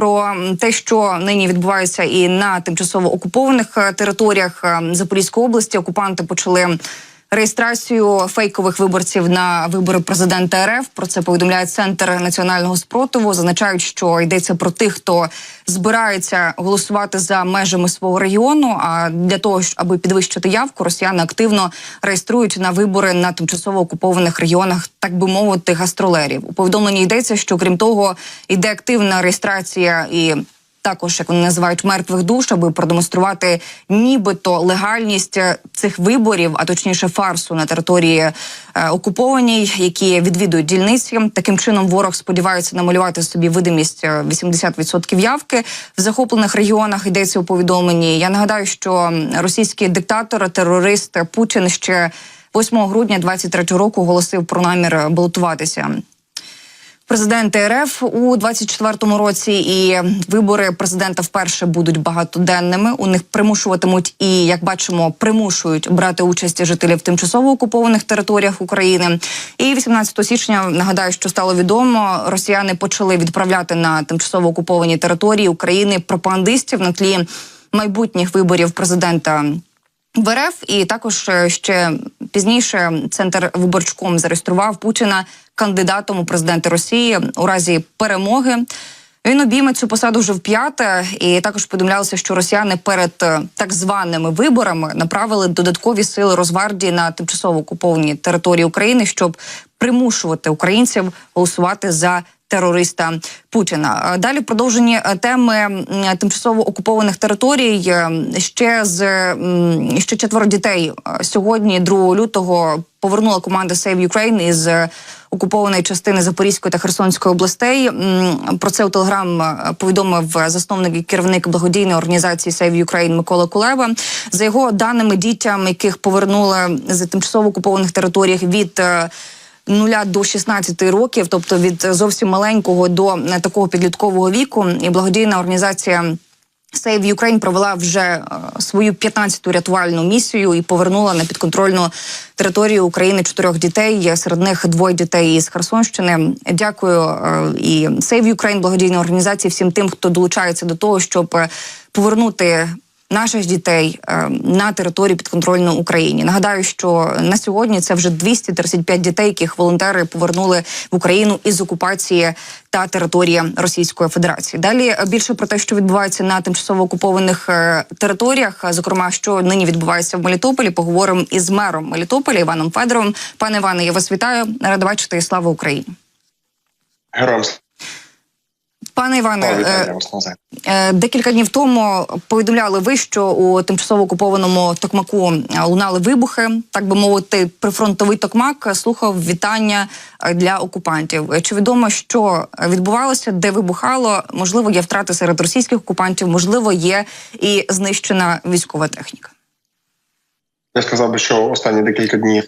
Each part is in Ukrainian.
про те, що нині відбувається і на тимчасово окупованих е, територіях е, Запорізької області. Окупанти почали реєстрацію фейкових виборців на вибори президента РФ. Про це повідомляє центр національного спротиву. Зазначають, що йдеться про тих, хто збирається голосувати за межами свого регіону. А для того, аби підвищити явку, росіяни активно реєструють на вибори на тимчасово окупованих регіонах, так би мовити, гастролерів. У повідомленні йдеться, що крім того, йде активна реєстрація і. Також як вони називають мертвих душ, аби продемонструвати нібито легальність е, цих виборів, а точніше фарсу на території е, окупованій, які відвідують дільниці. Таким чином ворог сподівається намалювати собі видимість е, 80% явки в захоплених регіонах. Йдеться у повідомленні. Я нагадаю, що російський диктатор, терорист Путін ще 8 грудня 23 року оголосив про намір балотуватися президенти РФ у 24-му році, і вибори президента вперше будуть багатоденними. У них примушуватимуть і, як бачимо, примушують брати участь жителів тимчасово окупованих територіях України. І 18 січня нагадаю, що стало відомо, росіяни почали відправляти на тимчасово окуповані території України пропагандистів на тлі майбутніх виборів президента. В РФ і також е, ще пізніше центр виборчком зареєстрував Путіна кандидатом у президенти Росії у разі перемоги. Він обійме цю посаду вже вп'яте, і також повідомлялося, що росіяни перед е, так званими виборами направили додаткові сили Росгвардії на тимчасово окуповані території України, щоб примушувати українців голосувати за терориста Путіна. Е, Далі в продовженні е, теми тимчасово окупованих територій е, ще з ще четверо дітей е, сьогодні, 2 лютого, повернула команда Save Ukraine із е, окупованої частини Запорізької та Херсонської областей. Про це у телеграм е, повідомив засновник і керівник благодійної організації Save Ukraine Микола Кулеба. За його даними, дітям, яких повернули з тимчасово окупованих територіях від нуля до 16 років, тобто від зовсім маленького до е, такого підліткового віку, і благодійна організація. Save Ukraine провела вже е, свою 15-ту рятувальну місію і повернула на підконтрольну територію України чотирьох дітей. Серед них двоє дітей із Херсонщини. Дякую е, і Save Ukraine, благодійній організації, всім тим, хто долучається до того, щоб повернути наших дітей е, на територію підконтрольну Україні. Нагадаю, що на сьогодні це вже 235 дітей, яких волонтери повернули в Україну із окупації та території Російської Федерації. Далі більше про те, що відбувається на тимчасово окупованих е, територіях, зокрема, що нині відбувається в Мелітополі, поговоримо із мером Мелітополя Іваном Федоровим. Пане Іване, я вас вітаю. Рада бачити і слава Україні. Героям Пане Іване, е. Е, Декілька днів тому повідомляли ви, що у тимчасово окупованому Токмаку е, лунали вибухи, так би мовити, прифронтовий Токмак слухав вітання для окупантів. Чи відомо, що відбувалося, де вибухало? Можливо, є втрати серед російських окупантів, можливо, є і знищена військова техніка. Я сказав би, що останні декілька днів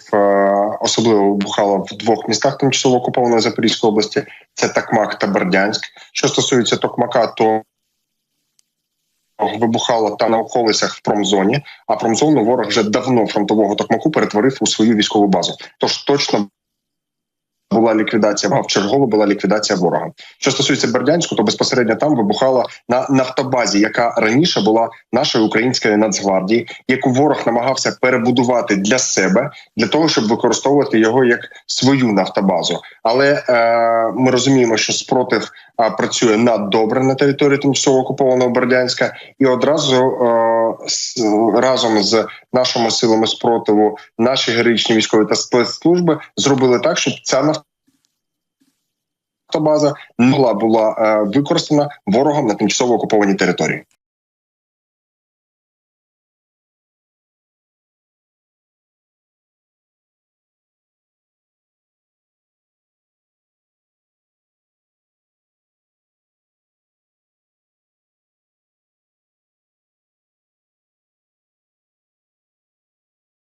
особливо вибухала в двох містах тимчасово окупованої Запорізької області: це Такмак та Бердянськ. Що стосується Токмака, то вибухало та на околицях в промзоні. А промзону ворог вже давно фронтового Токмаку перетворив у свою військову базу. Тож точно. Була ліквідація, а в чергово була ліквідація ворога. Що стосується Бердянську, то безпосередньо там вибухала на нафтобазі, яка раніше була нашої української нацгвардії, яку ворог намагався перебудувати для себе для того, щоб використовувати його як свою нафтобазу. Але е, ми розуміємо, що спротив працює наддобре на території тимчасово окупованого Бердянська, і одразу разом з нашими силами спротиву, наші героїчні військові та спецслужби зробили так, щоб ця нафтобаза база могла була е, використана ворогом на тимчасово окупованій території.